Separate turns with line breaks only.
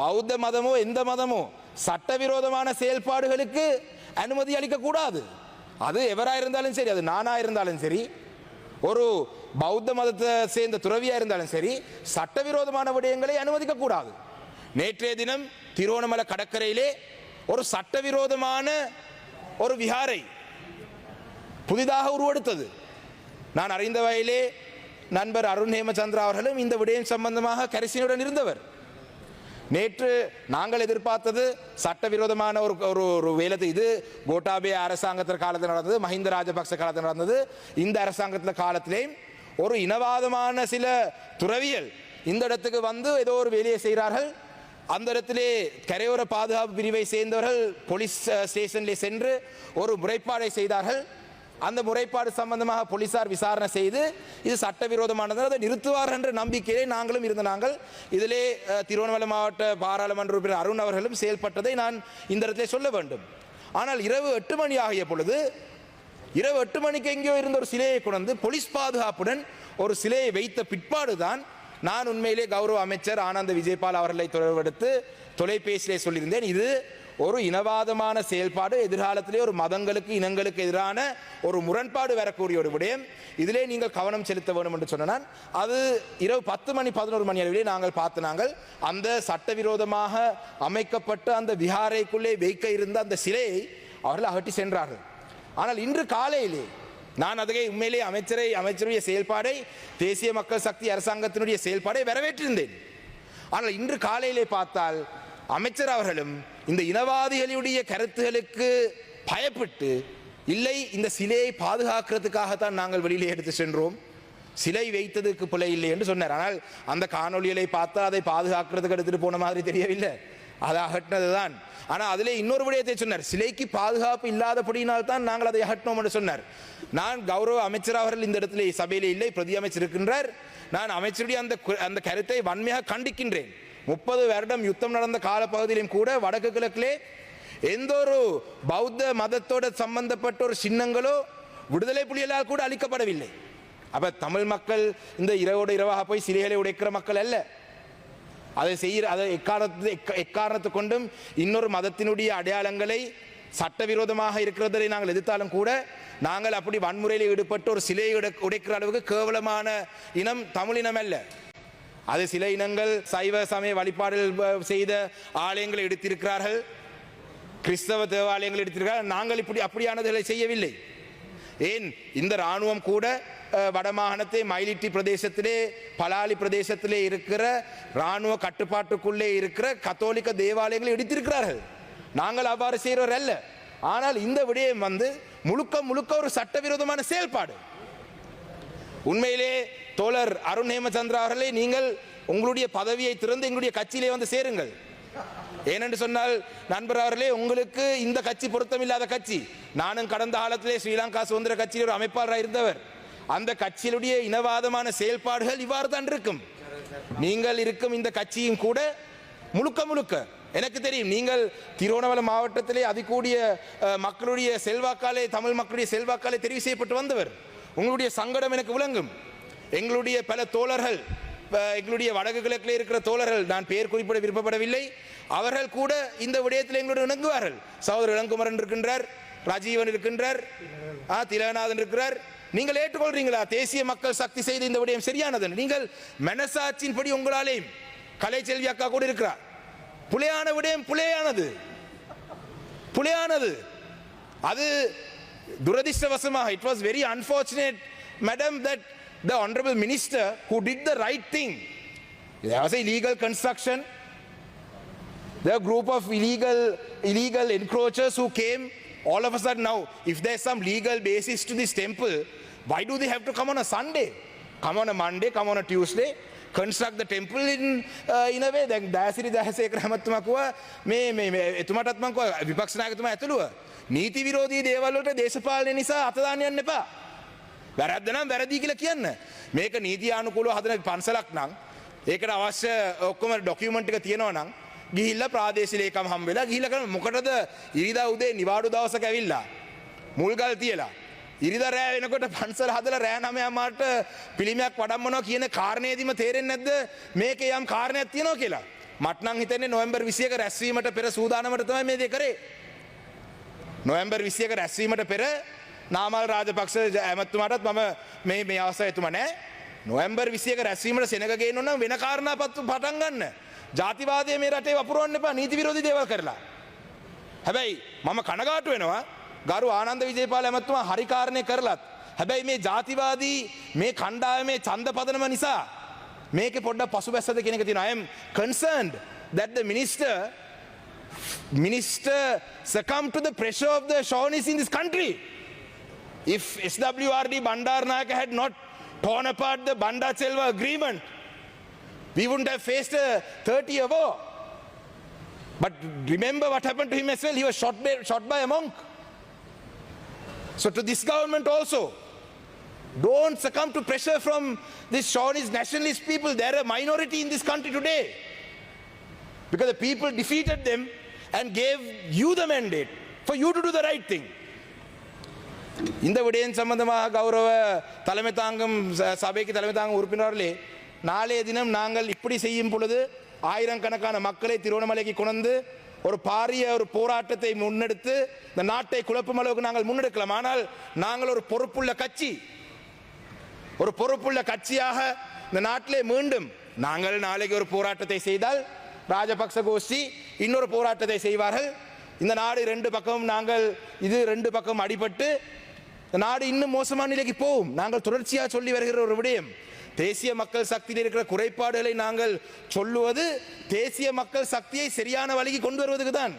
பௌத்த மதமோ எந்த மதமோ சட்டவிரோதமான செயல்பாடுகளுக்கு அனுமதி அளிக்கக்கூடாது. அது எவராக இருந்தாலும் சரி அது நானாக இருந்தாலும் சரி ஒரு பௌத்த மதத்தை சேர்ந்த துறவியாக இருந்தாலும் சரி சட்டவிரோதமான விடயங்களை அனுமதிக்கக்கூடாது. நேற்றைய தினம் திருவோணமலை கடற்கரையிலே ஒரு சட்டவிரோதமான ஒரு விஹாரை புதிதாக உருவெடுத்தது. நான் அறிந்த வகையிலே நண்பர் அருண் ஹேமச்சந்திரா அவர்களும் இந்த விடயம் சம்பந்தமாக கரிசனையுடன் இருந்தவர். நேற்று நாங்கள் எதிர்பார்த்தது சட்டவிரோதமான ஒரு ஒரு ஒரு வேலை இது கோட்டாபே அரசாங்கத்தின் காலத்தில் நடந்தது மஹிந்த ராஜபக்ச காலத்தில் நடந்தது. இந்த அரசாங்கத்தில் காலத்திலேயும் ஒரு இனவாதமான சில துறவியல் இந்த இடத்துக்கு வந்து ஏதோ ஒரு வேலையை செய்கிறார்கள். அந்த இடத்திலே கரையோர பாதுகாப்பு பிரிவை சேர்ந்தவர்கள் போலீஸ் ஸ்டேஷனில் சென்று ஒரு முறைப்பாடை செய்தார்கள். அந்த முறைப்பாடு சம்பந்தமாக போலீசார் விசாரணை செய்து இது சட்டவிரோதமானது அதை நிறுத்துவார் என்ற நம்பிக்கையிலே நாங்களும் இருந்த நாங்கள். இதிலே திருவண்ணாமலை மாவட்ட பாராளுமன்ற உறுப்பினர் அருண் அவர்களும் செயல்பட்டதை நான் இந்த இடத்திலே சொல்ல வேண்டும். ஆனால் இரவு எட்டு மணி ஆகிய பொழுது இரவு எட்டு மணிக்கு எங்கேயோ இருந்த ஒரு சிலையை கொண்டு போலீஸ் பாதுகாப்புடன் ஒரு சிலையை வைத்த பிற்பாடுதான் நான் உண்மையிலே கௌரவ அமைச்சர் ஆனந்த விஜயபால் அவர்களை தொடர்பெடுத்து தொலைபேசியிலே சொல்லியிருந்தேன். இது ஒரு இனவாதமான செயல்பாடு எதிர்காலத்திலே ஒரு மதங்களுக்கு இனங்களுக்கு எதிரான ஒரு முரண்பாடு வரக்கூடிய ஒரு விடயம். இதிலே நீங்கள் கவனம் செலுத்த வேண்டும் என்று சொன்னால் அது இரவு பத்து மணி பதினோரு மணி அளவிலே நாங்கள் பார்த்து நாங்கள் அந்த சட்டவிரோதமாக அமைக்கப்பட்ட அந்த விஹாரைக்குள்ளே வைக்க இருந்த அந்த சிலையை அவர்கள் அகற்றி சென்றார்கள். ஆனால் இன்று காலையிலே நான் அதுகை உண்மையிலே அமைச்சரை அமைச்சருடைய செயல்பாடை தேசிய மக்கள் சக்தி அரசாங்கத்தினுடைய செயல்பாடை வரவேற்றிருந்தேன். ஆனால் இன்று காலையிலே பார்த்தால் அமைச்சர் அவர்களும் இந்த இனவாதிகளுடைய கருத்துகளுக்கு பயப்பட்டு இல்லை இந்த சிலையை பாதுகாக்கிறதுக்காகத்தான் நாங்கள் வெளியிலே எடுத்து சென்றோம். சிலை வைத்ததுக்கு பிழை இல்லை என்று சொன்னார். ஆனால் அந்த காணொளிகளை பார்த்தா அதை பாதுகாக்கிறதுக்கு எடுத்துட்டு போன மாதிரி தெரியவில்லை. அதை அகட்டினது தான் ஆனால் அதில் இன்னொரு விடயத்தை சொன்னார். சிலைக்கு பாதுகாப்பு இல்லாதபடியினால் தான் நாங்கள் அதை அகட்டினோம் என்று சொன்னார். நான் கௌரவ அமைச்சர் அவர்கள் இந்த இடத்துல சபையிலே இல்லை பிரதி அமைச்சர் இருக்கின்றார். நான் அமைச்சருடைய அந்த அந்த கருத்தை வன்மையாக கண்டிக்கின்றேன். முப்பது வருடம் யுத்தம் நடந்த காலப்பகுதியிலும் கூட வடக்கு கிழக்கிலே எந்த ஒரு பௌத்த மதத்தோட சம்பந்தப்பட்ட ஒரு சின்னங்களோ விடுதலை புலிகளால் கூட அளிக்கப்படவில்லை அப்ப தமிழ் மக்கள் இந்த இரவோடு இரவாக போய் சிலைகளை உடைக்கிற மக்கள் அல்ல. அதை செய்கிற அதை எக்காரணத்து எக்காரணத்து எக்காரணத்தை கொண்டும் இன்னொரு மதத்தினுடைய அடையாளங்களை சட்டவிரோதமாக இருக்கிறதை நாங்கள் எதிர்த்தாலும் கூட நாங்கள் அப்படி வன்முறையில் ஈடுபட்டு ஒரு சிலையை உடைக்கிற அளவுக்கு கேவலமான இனம் தமிழ் இனம் அல்ல. அது சில இனங்கள் சைவ சமய வழிபாடுகள் செய்த ஆலயங்களை எடுத்திருக்கிறார்கள். கிறிஸ்தவ தேவாலயங்கள் எடுத்திருக்கிறார்கள். நாங்கள் இப்படி அப்படியானதுகளை செய்யவில்லை. ஏன்? இந்த ராணுவம் கூட வடமாகாணத்தை மயிலிட்டி பிரதேசத்திலே பலாலி பிரதேசத்திலே இருக்கிற ராணுவ கட்டுப்பாட்டுக்குள்ளே இருக்கிற கத்தோலிக்க தேவாலயங்களை இடித்திருக்கிறார்கள் நாங்கள் அவ்வாறு செய்கிறவர் அல்ல. ஆனால் இந்த விடயம் வந்து முழுக்க முழுக்க ஒரு சட்டவிரோதமான செயல்பாடு. உண்மையிலே தோழர் அருண் ஹேமச்சந்திரா அவர்களே நீங்கள் உங்களுடைய பதவியை திறந்து எங்களுடைய கட்சியிலே வந்து சேருங்கள். ஏனென்று சொன்னால் நண்பர் அவர்களே உங்களுக்கு இந்த கட்சி பொருத்தமில்லாத கட்சி. நானும் கடந்த காலத்திலே ஸ்ரீலங்கா சுதந்திர கட்சியில் ஒரு அமைப்பாளராக இருந்தவர். அந்த கட்சியினுடைய இனவாதமான செயல்பாடுகள் இவ்வாறு தான் இருக்கும். நீங்கள் இருக்கும் இந்த கட்சியும் கூட முழுக்க முழுக்க எனக்கு தெரியும் நீங்கள் திருவண்ணாமலை மாவட்டத்திலே அதிகூடிய மக்களுடைய செல்வாக்காலே தமிழ் மக்களுடைய செல்வாக்காலே தெரிவு செய்யப்பட்டு வந்தவர். உங்களுடைய சங்கடம் எனக்கு விளங்கும். எங்களுடைய பல தோழர்கள் எங்களுடைய வடக்கு கிழக்கில் இருக்கிற தோழர்கள் நான் பெயர் குறிப்பிட விருப்பப்படவில்லை. அவர்கள் கூட இந்த விடயத்தில் எங்களுடன் இணங்குவார்கள். சகோதரர் இளங்குமரன் இருக்கின்றார் ராஜீவன் இருக்கின்றார் ஆ திலகநாதன் இருக்கிறார். நீங்கள் ஏற்றுக்கொள்றீங்களா? தேசிய மக்கள் சக்தி செய்த இந்த விடயம் சரியானது நீங்கள் மனசாட்சியின்படி உங்களாலேயும் கலைச்செல்வி அக்கா கூட இருக்கிறார் புலையான விடயம் புலையானது. புலையானது. அது துரதிர்ஷ்டவசமாக it was very unfortunate madam that the honorable minister who did the right thing. There was illegal construction. There are a group of illegal, illegal encroachers who came. All of a sudden now, if there's some legal basis to this temple, why do they have to come on a Sunday? Come on a Monday, come on a Tuesday, construct the temple in, uh, in a way. දැන් දෑසිරි දහසේකර හැමතුමා කිව්වා මේ මේ මේ එතුමාටත් මම කිව්වා විපක්ෂ නායකතුමා ඇතුළුව නීති විරෝධී දේවල් වලට දේශපාලනය නිසා අත දාන්න යන්න එපා. වැරද්ද නම් වැරදි කියලා කියන්න. මේක නීති ආනුකූලව හදන පන්සලක් නම් ඒකට අවශ්‍ය ඔක්කොම ඩොකියුමන්ට් එක තියෙනවා නම් ගිහිල්ලා ප්‍රාදේශීය ලේකම් හම්බෙලා ගිහිල්ලා කරන මොකටද? ඉරිදා උදේ නිවාඩු දවසක ඇවිල්ලා මුල්ගල් තියලා. ඉරිදා රෑ වෙනකොට පන්සල හදලා රෑ 9 මාට පිළිමයක් වඩම්මනවා කියන කාරණේදීම තේරෙන්නේ නැද්ද? මේකේ යම් කාරණයක් තියෙනවා කියලා. මට්නං හිතන්නේ නොවම්බර් විසියක රැස්වීමට පෙර සූදානමට තමයි මේ දේ කරේ. නොවම්බර් විසියක රැස්වීමට පෙර නාමල් රාජපක්ෂ ඇමත්තුමාටත් මම මේ මේ අවස එතුම නෑ නොවම්බර් විසියක රැස්වීමට සෙනගගේ නොන්න වෙන කාරණා පත්තු පටන් ගන්න. ජාතිවාදය මේ රටේ වපුරුවන්න එපා නීති විරෝධි දේවල් කරලා. හැබැයි මම කනගාටු වෙනවා ගරු ආනන්ද විජේපාල ඇමත්තුමා හරිකාරණය කරලත්. හැබැයි මේ ජාතිවාදී මේ කණ්ඩායමේ චන්ද පදනම නිසා මේක පොඩ්ඩ පසු බැස්සද කෙනෙක තින අයම් කන්සර්න්ඩ that the minister minister succumb to the pressure of the Shawnees in this country. If SWRD Bandarnaka had not torn apart the Bandar Selva agreement, we wouldn't have faced a 30 year war. But remember what happened to him as well. He was shot by, shot by a monk. So to this government also, don't succumb to pressure from these Shawnees nationalist people. They're a minority in this country today. Because the people defeated them and gave you the mandate for you to do the right thing. இந்த விடயம் சம்பந்தமாக கௌரவ தலைமை தாங்கும் ச- சபைக்கு தலைமை தாங்கும் உறுப்பினர்களே நாளைய தினம் நாங்கள் இப்படி செய்யும் பொழுது ஆயிரக்கணக்கான மக்களை திருவண்ணாமலைக்கு கொண்டு ஒரு பாரிய ஒரு போராட்டத்தை முன்னெடுத்து இந்த நாட்டை குழப்பும் அளவுக்கு நாங்கள் முன்னெடுக்கலாம். ஆனால் நாங்கள் ஒரு பொறுப்புள்ள கட்சி. ஒரு பொறுப்புள்ள கட்சியாக இந்த நாட்டிலே மீண்டும் நாங்கள் நாளைக்கு ஒரு போராட்டத்தை செய்தால் ராஜபக்ச கோஷ்டி இன்னொரு போராட்டத்தை செய்வார்கள். இந்த நாடு ரெண்டு பக்கமும் நாங்கள் இது ரெண்டு பக்கம் அடிபட்டு இந்த நாடு இன்னும் மோசமான நிலைக்கு போகும். நாங்கள் தொடர்ச்சியாக சொல்லி வருகிற ஒரு விடயம். தேசிய மக்கள் சக்தியில் இருக்கிற குறைபாடுகளை நாங்கள் சொல்லுவது தேசிய மக்கள் சக்தியை சரியான வழிக்கு கொண்டு வருவதுக்கு தான்